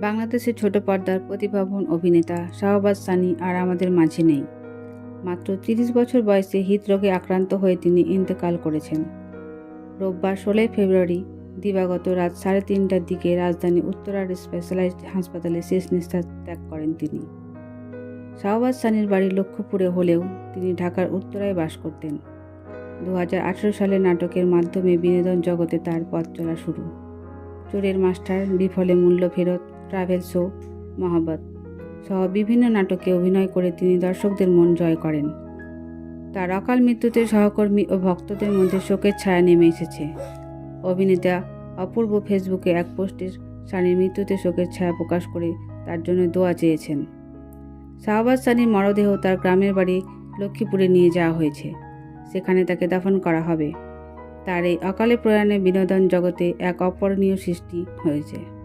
বাংলাদেশের ছোট পর্দার প্রতিভাবান অভিনেতা শাহবাজ সানি আর আমাদের মাঝে নেই। মাত্র তিরিশ বছর বয়সে হৃদরোগে আক্রান্ত হয়ে তিনি ইন্তেকাল করেছেন। রোববার ষোলোই ফেব্রুয়ারি, দিবাগত রাত সাড়ে তিনটার দিকে রাজধানী উত্তরার স্পেশালাইজড হাসপাতালে শেষ নিঃশ্বাস ত্যাগ করেন তিনি। শাহবাজ সানির বাড়ি লক্ষ্যপুরে হলেও তিনি ঢাকার উত্তরায় বাস করতেন। দু হাজার আঠেরো সালে নাটকের মাধ্যমে বিনোদন জগতে তার পথ চলা শুরু। চোরের মাস্টার বিফলে মূল্য ফেরত ট্রাভেল শো মহাবত সহ বিভিন্ন নাটকে অভিনয় করে তিনি দর্শকদের মন জয় করেন। তার অকাল মৃত্যুতে সহকর্মী ও ভক্তদের মধ্যে শোকের ছায়া নেমে এসেছে। অভিনেতা অপূর্ব ফেসবুকে এক পোস্টে সানির মৃত্যুতে শোকের ছায়া প্রকাশ করে তার জন্য দোয়া চেয়েছেন। শাহবাজ সানির মরদেহ তার গ্রামের বাড়ি লক্ষ্মীপুরে নিয়ে যাওয়া হয়েছে। সেখানে তাকে দাফন করা হবে। তার এই অকালে প্রয়াণে বিনোদন জগতে এক অপরণীয় সৃষ্টি হয়েছে।